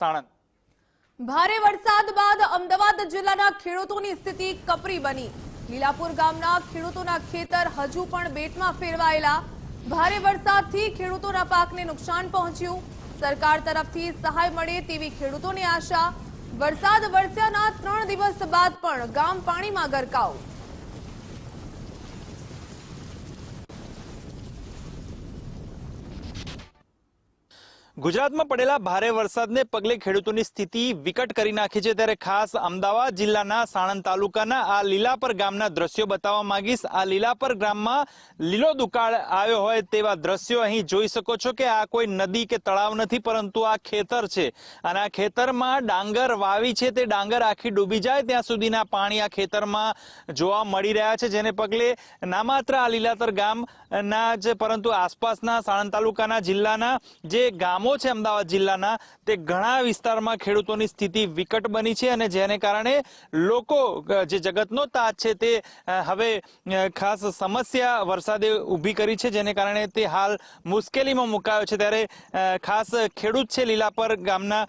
સાણંદ ભારે વરસાદ બાદ અમદાવાદ જિલ્લાના ખેડૂતોની સ્થિતિ કપરી બની. લીલાપુર ગામના ખેડૂતોના ખેતર હજુ પણ બેટમાં ફેરવાયેલા. ભારે વરસાદથી ખેડૂતોના પાકને નુકસાન પહોંચ્યું. સરકાર તરફથી સહાય મળે તેવી ખેડૂતોની આશા. વરસાદ વરસ્યાના ત્રણ દિવસ બાદ પણ ગામ પાણીમાં ગરકાવ. ગુજરાતમાં પડેલા ભારે વરસાદને પગલે ખેડૂતોની સ્થિતિ વિકટ કરી નાખી છે ત્યારે ખાસ અમદાવાદ જિલ્લાના સાણંદ તાલુકાના આ લીલાપર ગામના દ્રશ્યો બતાવવા માંગીશ. આ લીલાપર ગામમાં લીલો દુકાળ આવ્યો હોય તેવા દ્રશ્યો અહીં જોઈ શકો છો કે આ કોઈ નદી કે તળાવ નથી, પરંતુ આ ખેતર છે. અને આ ખેતરમાં ડાંગર વાવી છે, તે ડાંગર આખી ડૂબી જાય ત્યાં સુધીના પાણી આ ખેતરમાં જોવા મળી રહ્યા છે, જેને પગલે ના માત્ર આ લીલાતર ગામના જ પરંતુ આસપાસના સાણંદ તાલુકાના જિલ્લાના જે ગામો છે અમદાવાદ જિલ્લાના, તે ઘણા વિસ્તારમાં ખેડૂતોની સ્થિતિ વિકટ બની છે અને જેને કારણે લોકો જે જગતનો તાજ છે તે હવે ખાસ સમસ્યા વરસાદે ઊભી કરી છે, જેને કારણે તે હાલ મુશ્કેલીમાં મુકાયો છે. ત્યારે ખાસ ખેડૂત છે લીલાપર ગામના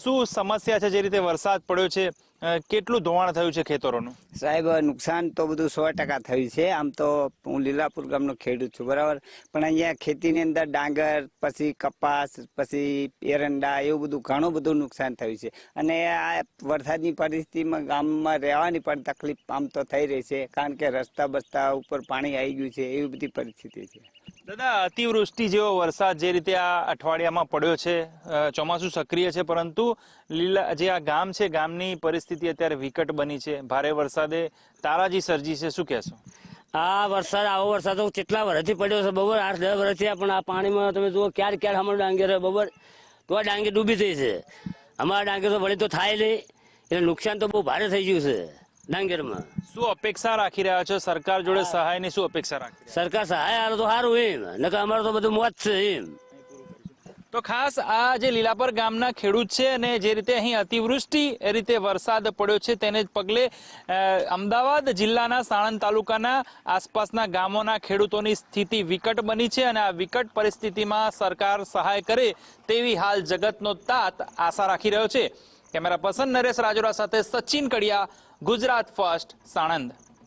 શું સમસ્યા છે જે રીતે વરસાદ પડ્યો છે? કેટલું ધોવાણ થયું છે ખેતરોનું? સાહેબ નુકસાન તો બધું સો ટકા થયું છે. આમ તો હું લીલાપુર ગામનો ખેડૂત છું, બરાબર? પણ અહીંયા ખેતીની અંદર ડાંગર, પછી કપાસ, પછી એરંડા, એવું બધું ઘણું બધું નુકસાન થયું છે. અને આ વરસાદની પરિસ્થિતિમાં ગામમાં રહેવાની પણ તકલીફ આમ તો થઈ રહી છે, કારણ કે રસ્તા બસ્તા ઉપર પાણી આવી ગયું છે, એવી બધી પરિસ્થિતિ છે. દાદા, અતિવૃષ્ટિ જેવો વરસાદ જે રીતે આ અઠવાડિયામાં પડ્યો છે ચોમાસું સક્રિય છે, પરંતુ લીલા, જે આ ગામ છે, ગામની પરિસ્થિતિ અત્યારે વિકટ બની છે. ભારે વરસાદે તારાજી સર્જી છે. શું કહેશો? આ વરસાદ, આવો વરસાદ તો કેટલા વર્ષથી પડ્યો છે બબર આઠ, દસ વર્ષથી પણ આ પાણીમાં તમે જુઓ ક્યારે ક્યારે અમારું ડાંગર છે બબર તો આ ડાંગે ડૂબી થઈ છે. અમારા ડાંગે તો વળી તો થાય નહીં. એટલે નુકસાન તો બહુ ભારે થઈ ગયું છે. ડાંગરમાં શું અપેક્ષા રાખી રહ્યા છો? સરકાર જોડે સહાયની શું અપેક્ષા રાખી સરકાર સહાય આવે તો સારું એમ. નકર અમારું તો બધું મોત છે એમ. તો ખાસ આ જે લીલાપર ગામના ખેડૂત છે અને જે રીતે અહીં અતિવૃષ્ટિ એ રીતે વરસાદ પડ્યો છે તેને જ પગલે અમદાવાદ જિલ્લાના સાણંદ તાલુકાના આસપાસના ગામોના ખેડૂતોની સ્થિતિ વિકટ બની છે અને આ વિકટ પરિસ્થિતિમાં સરકાર સહાય કરે તેવી હાલ જગતનો તાત આશા રાખી રહ્યો છે. કેમેરા પર્સન નરેશ રાજોરા સાથે સચિન કડિયા ગુજરાત ફર્સ્ટ સાણંદ.